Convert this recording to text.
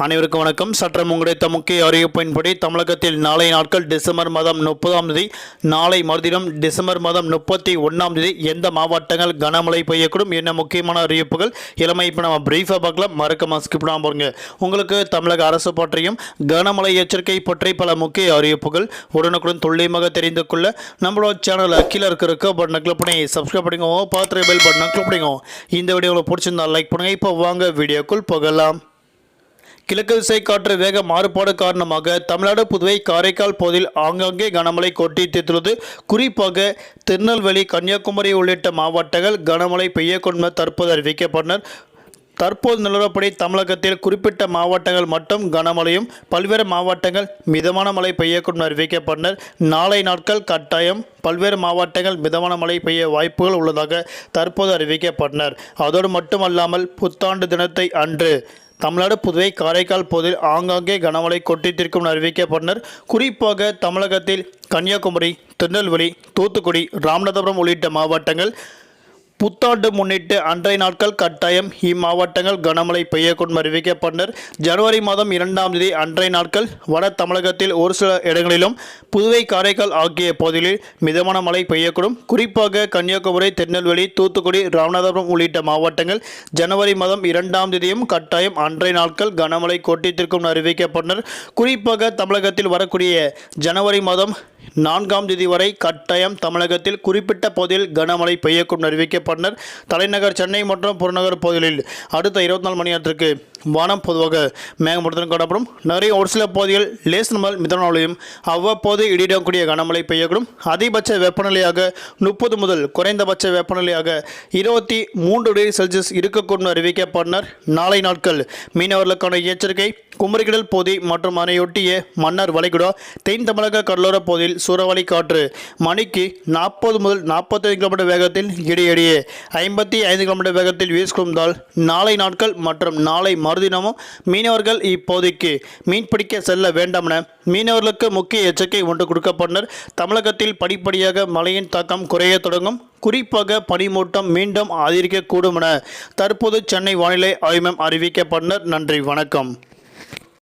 அனைவருக்கும் வணக்கம். சற்றம் உங்களுடைய முக்கிய அறிவிப்பின்படி தமிழகத்தில் நாளை நாட்கள் டிசம்பர் மாதம் முப்பதாம் தேதி நாளை மறுதினம் டிசம்பர் மாதம் முப்பத்தி ஒன்றாம் தேதி எந்த மாவட்டங்கள் கனமழை பெய்யக்கூடும் என்ன முக்கியமான அறிவிப்புகள் இளமை இப்போ நம்ம பிரீஃபாக பார்க்கலாம். மறக்காம ஸ்கிப் பண்ணாம உங்களுக்கு தமிழக அரசு பற்றியும் கனமழை எச்சரிக்கை பற்றி பல முக்கிய அறிவிப்புகள் உடனுக்குடன் துல்லியமாக தெரிந்து கொள்ள நம்மளோட சேனல் அக்கீழ இருக்கிற பட்டனை கிளிக் பண்ணி சப்ஸ்கிரைப் பண்ணிக்கோ பார்த்து பெல் பட்டனை கிளிக் பண்ணிக்கோ இந்த வீடியோ உங்களுக்கு பிடிச்சிருந்தா லைக் பண்ணுங்கள் இப்போ வாங்க வீடியோக்குள் போகலாம். கிழக்கு திசை காற்று வேக மாறுபாடு காரணமாக தமிழ்நாடு புதுவை காரைக்கால் பகுதியில் ஆங்காங்கே கனமழை கொட்டி தீர்த்துள்ளது. குறிப்பாக திருநெல்வேலி கன்னியாகுமரி உள்ளிட்ட மாவட்டங்கள் கனமழை பெய்யக்கொண்ட தற்போது அறிவிக்கப்பட்டனர். தற்போது நிலவரப்படி தமிழகத்தில் குறிப்பிட்ட மாவட்டங்கள் மட்டும் கனமழையும் பல்வேறு மாவட்டங்கள் மிதமான மழை பெய்யக்கூடும் அறிவிக்கப்பட்டனர். நாளை நாட்கள் கட்டாயம் பல்வேறு மாவட்டங்கள் மிதமான மழை பெய்ய வாய்ப்புகள் உள்ளதாக தற்போது அறிவிக்கப்பட்டனர். அதோடு மட்டுமல்லாமல் புத்தாண்டு தினத்தை அன்று தமிழ்நாடு புதுவை காரைக்கால் பகுதியில் ஆங்காங்கே கனமழை கொட்டித்திருக்கும் அறிவிக்கப்பட்டனர். குறிப்பாக தமிழகத்தில் கன்னியாகுமரி திருநெல்வேலி தூத்துக்குடி ராமநாதபுரம் உள்ளிட்ட மாவட்டங்கள் புத்தாண்டு முன்னிட்டு அன்றைய நாட்கள் கட்டாயம் இம்மாவட்டங்கள் கனமழை பெய்யக்கூடும் அறிவிக்கப்பட்டனர். ஜனவரி மாதம் இரண்டாம் தேதி அன்றைய நாட்கள் வட தமிழகத்தில் ஒரு சில இடங்களிலும் புதுவை காரைக்கால் ஆகிய பகுதிகளில் மிதமான மழை பெய்யக்கூடும். குறிப்பாக கன்னியாகுமரி திருநெல்வேலி தூத்துக்குடி ராமநாதபுரம் உள்ளிட்ட மாவட்டங்கள் ஜனவரி மாதம் இரண்டாம் தேதியும் கட்டாயம் அன்றைய நாட்கள் கனமழை கொட்டித்திருக்கும் அறிவிக்கப்பட்டனர். குறிப்பாக தமிழகத்தில் வரக்கூடிய ஜனவரி மாதம் நான்காம் தேதி வரை கட்டாயம் தமிழகத்தில் குறிப்பிட்ட பகுதியில் கனமழை பெய்யக்கூடும் அறிவிக்கப்பட்டனர். தலைநகர் சென்னை மற்றும் புறநகர் பகுதிகளில் அடுத்த இருபத்தி நாலு மணி நேரத்திற்கு வானம் பொதுவாக மேகமூட்டத்துடன் காணப்படும். நிறைய ஒரு சில பகுதிகள் லேசன் முதல் மிதனாலையும் அவ்வப்போது இடியிடக்கூடிய கனமழை பெய்யக்கூடும். அதிகபட்ச வெப்பநிலையாக முப்பது முதல் குறைந்தபட்ச வெப்பநிலையாக இருபத்தி மூன்று டிகிரி செல்சியஸ் இருக்கக்கூடும் அறிவிக்கப்பட்டனர். நாளை நாட்கள் மீனவர்களுக்கான எச்சரிக்கை. குமரிக்கடல் பகுதி மற்றும் அதனையொட்டிய மன்னர் வளைகுடா தென் தமிழக கடலோர பகுதியில் சூறாவளி காற்று மணிக்கு நாற்பது முதல் நாற்பத்தைந்து கிலோமீட்டர் வேகத்தில் இடையிடையே ஐம்பத்தி ஐந்து கிலோமீட்டர் வேகத்தில் வீசிக்கொண்டால் நாளை நாட்கள் மற்றும் நாளை மறுதினமும் மீனவர்கள் இப்பகுதிக்கு மீன்பிடிக்க செல்ல வேண்டாம் என மீனவர்களுக்கு முக்கிய எச்சரிக்கை ஒன்று கொடுக்கப்பட்டனர். தமிழகத்தில் படிப்படியாக மழையின் தாக்கம் குறைய தொடங்கும். குறிப்பாக பனிமூட்டம் மீண்டும் அதிகரிக்கக்கூடும் என தற்போது சென்னை வானிலை ஆய்வு அறிவிக்கப்பட்டனர். நன்றி வணக்கம்.